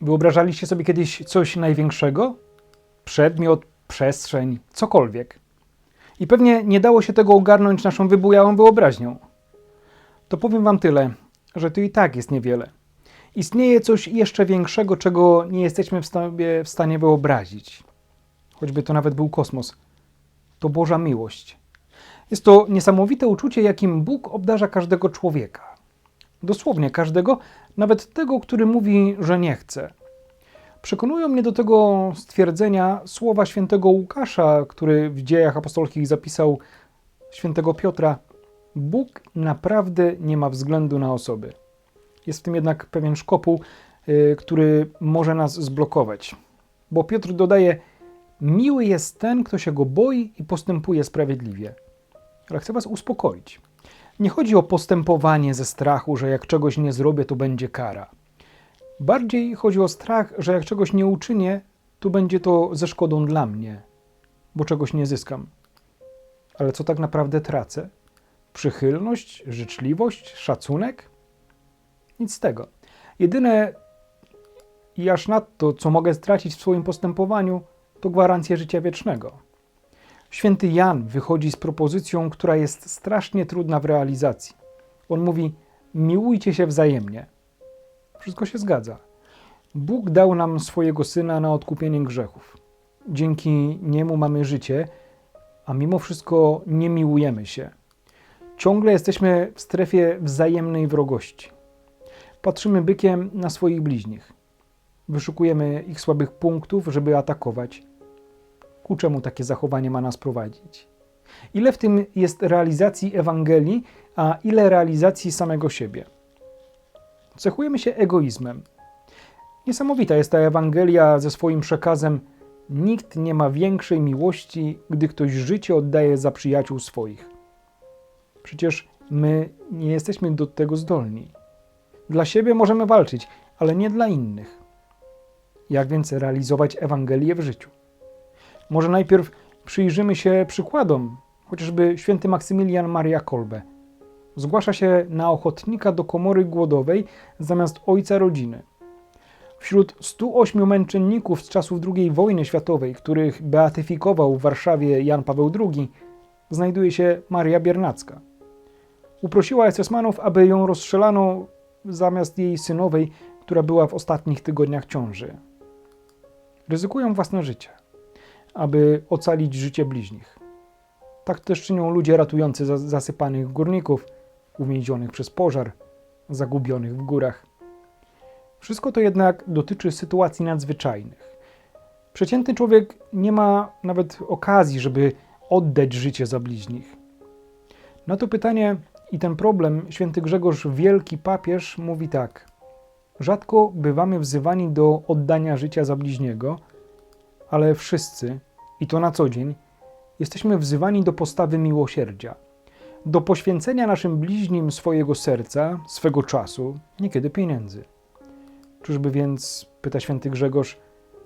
Wyobrażaliście sobie kiedyś coś największego? Przedmiot, przestrzeń, cokolwiek. I pewnie nie dało się tego ogarnąć naszą wybujałą wyobraźnią. To powiem wam tyle, że to i tak jest niewiele. Istnieje coś jeszcze większego, czego nie jesteśmy w sobie w stanie wyobrazić. Choćby to nawet był kosmos. To Boża miłość. Jest to niesamowite uczucie, jakim Bóg obdarza każdego człowieka. Dosłownie każdego, nawet tego, który mówi, że nie chce. Przekonują mnie do tego stwierdzenia słowa świętego Łukasza, który w dziejach apostolskich zapisał świętego Piotra: Bóg naprawdę nie ma względu na osoby. Jest w tym jednak pewien szkopuł, y, który może nas zblokować. Bo Piotr dodaje: Miły jest ten, kto się go boi i postępuje sprawiedliwie. Ale chcę Was uspokoić. Nie chodzi o postępowanie ze strachu, że jak czegoś nie zrobię, to będzie kara. Bardziej chodzi o strach, że jak czegoś nie uczynię, to będzie to ze szkodą dla mnie, bo czegoś nie zyskam. Ale co tak naprawdę tracę? Przychylność, życzliwość, szacunek? Nic z tego. Jedyne i aż nadto, co mogę stracić w swoim postępowaniu, to gwarancja życia wiecznego. Święty Jan wychodzi z propozycją, która jest strasznie trudna w realizacji. On mówi: Miłujcie się wzajemnie. Wszystko się zgadza. Bóg dał nam swojego syna na odkupienie grzechów. Dzięki niemu mamy życie, a mimo wszystko nie miłujemy się. Ciągle jesteśmy w strefie wzajemnej wrogości. Patrzymy bykiem na swoich bliźnich. Wyszukujemy ich słabych punktów, żeby atakować. Ku czemu takie zachowanie ma nas prowadzić? Ile w tym jest realizacji Ewangelii, a ile realizacji samego siebie? Cechujemy się egoizmem. Niesamowita jest ta Ewangelia ze swoim przekazem: Nikt nie ma większej miłości, gdy ktoś życie oddaje za przyjaciół swoich. Przecież my nie jesteśmy do tego zdolni. Dla siebie możemy walczyć, ale nie dla innych. Jak więc realizować Ewangelię w życiu? Może najpierw przyjrzymy się przykładom, chociażby święty Maksymilian Maria Kolbe. Zgłasza się na ochotnika do komory głodowej zamiast ojca rodziny. Wśród 108 męczenników z czasów II wojny światowej, których beatyfikował w Warszawie Jan Paweł II, znajduje się Maria Biernacka. Uprosiła SS-manów, aby ją rozstrzelano zamiast jej synowej, która była w ostatnich tygodniach ciąży. Ryzykują własne życie, aby ocalić życie bliźnich. Tak też czynią ludzie ratujący zasypanych górników, uwięzionych przez pożar, zagubionych w górach. Wszystko to jednak dotyczy sytuacji nadzwyczajnych. Przeciętny człowiek nie ma nawet okazji, żeby oddać życie za bliźnich. Na to pytanie i ten problem święty Grzegorz Wielki papież mówi tak: Rzadko bywamy wzywani do oddania życia za bliźniego, ale wszyscy, i to na co dzień, jesteśmy wzywani do postawy miłosierdzia, do poświęcenia naszym bliźnim swojego serca, swego czasu, niekiedy pieniędzy. Czyżby więc, pyta święty Grzegorz,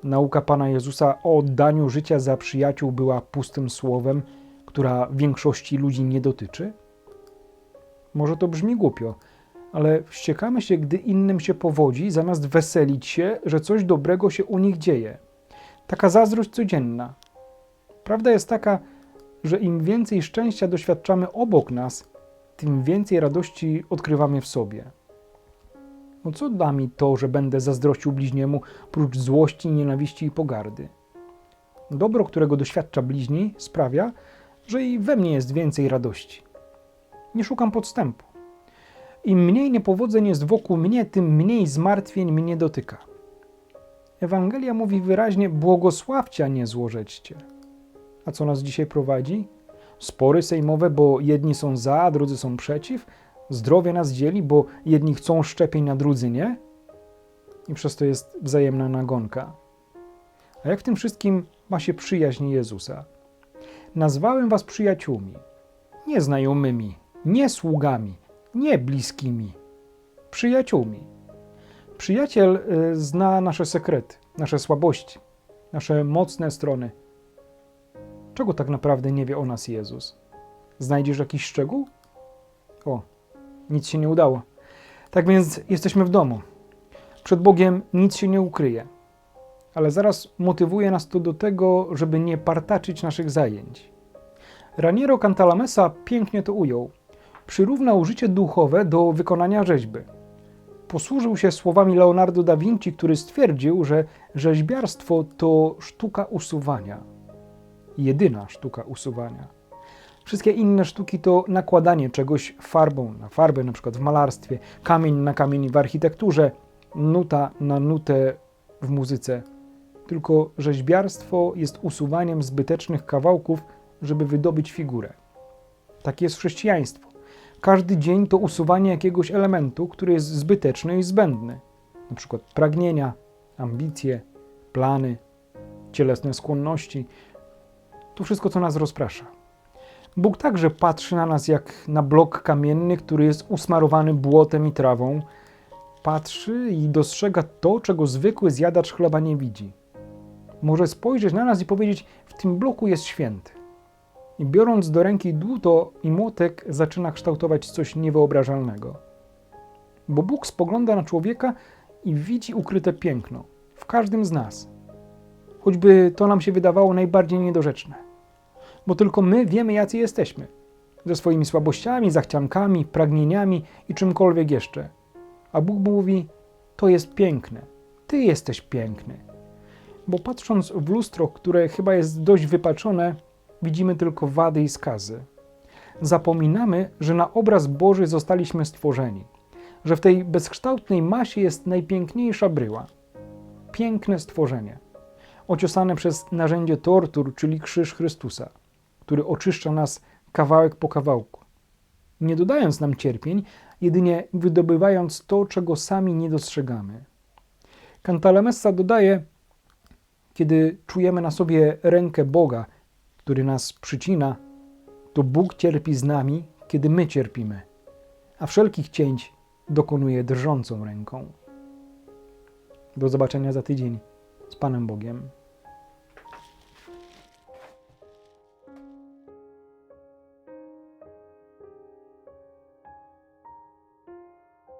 nauka Pana Jezusa o oddaniu życia za przyjaciół była pustym słowem, która większości ludzi nie dotyczy? Może to brzmi głupio, ale wściekamy się, gdy innym się powodzi, zamiast weselić się, że coś dobrego się u nich dzieje. Taka zazdrość codzienna. Prawda jest taka, że im więcej szczęścia doświadczamy obok nas, tym więcej radości odkrywamy w sobie. No co da mi to, że będę zazdrościł bliźniemu, prócz złości, nienawiści i pogardy? Dobro, którego doświadcza bliźni, sprawia, że i we mnie jest więcej radości. Nie szukam podstępu. Im mniej niepowodzeń jest wokół mnie, tym mniej zmartwień mnie dotyka. Ewangelia mówi wyraźnie: błogosławcie, nie złożećcie. A co nas dzisiaj prowadzi? Spory sejmowe, bo jedni są za, a drudzy są przeciw? Zdrowie nas dzieli, bo jedni chcą szczepień, a drudzy nie? I przez to jest wzajemna nagonka. A jak w tym wszystkim ma się przyjaźń Jezusa? Nazwałem was przyjaciółmi, nie znajomymi, nie sługami, nie bliskimi, przyjaciółmi. Przyjaciel y, zna nasze sekrety, nasze słabości, nasze mocne strony. Czego tak naprawdę nie wie o nas Jezus? Znajdziesz jakiś szczegół? O, nic się nie udało. Tak więc jesteśmy w domu. Przed Bogiem nic się nie ukryje, ale zaraz motywuje nas to do tego, żeby nie partaczyć naszych zajęć. Raniero Cantalamessa pięknie to ujął. Przyrównał życie duchowe do wykonania rzeźby. Posłużył się słowami Leonardo da Vinci, który stwierdził, że rzeźbiarstwo to sztuka usuwania. Jedyna sztuka usuwania. Wszystkie inne sztuki to nakładanie czegoś farbą na farbę, na przykład w malarstwie, kamień na kamień w architekturze, nuta na nutę w muzyce. Tylko rzeźbiarstwo jest usuwaniem zbytecznych kawałków, żeby wydobyć figurę. Tak jest chrześcijaństwo. Każdy dzień to usuwanie jakiegoś elementu, który jest zbyteczny i zbędny. Na przykład pragnienia, ambicje, plany, cielesne skłonności. To wszystko, co nas rozprasza. Bóg także patrzy na nas jak na blok kamienny, który jest usmarowany błotem i trawą. Patrzy i dostrzega to, czego zwykły zjadacz chleba nie widzi. Może spojrzeć na nas i powiedzieć: W tym bloku jest święty. I biorąc do ręki dłuto i młotek, zaczyna kształtować coś niewyobrażalnego. Bo Bóg spogląda na człowieka i widzi ukryte piękno w każdym z nas. Choćby to nam się wydawało najbardziej niedorzeczne. Bo tylko my wiemy, jacy jesteśmy. Ze swoimi słabościami, zachciankami, pragnieniami i czymkolwiek jeszcze. A Bóg mówi: To jest piękne. Ty jesteś piękny. Bo patrząc w lustro, które chyba jest dość wypaczone, widzimy tylko wady i skazy. Zapominamy, że na obraz Boży zostaliśmy stworzeni, że w tej bezkształtnej masie jest najpiękniejsza bryła. Piękne stworzenie, ociosane przez narzędzie tortur, czyli krzyż Chrystusa, który oczyszcza nas kawałek po kawałku, nie dodając nam cierpień, jedynie wydobywając to, czego sami nie dostrzegamy. Cantalamessa dodaje, kiedy czujemy na sobie rękę Boga, który nas przycina, to Bóg cierpi z nami, kiedy my cierpimy, a wszelkich cięć dokonuje drżącą ręką. Do zobaczenia za tydzień z Panem Bogiem.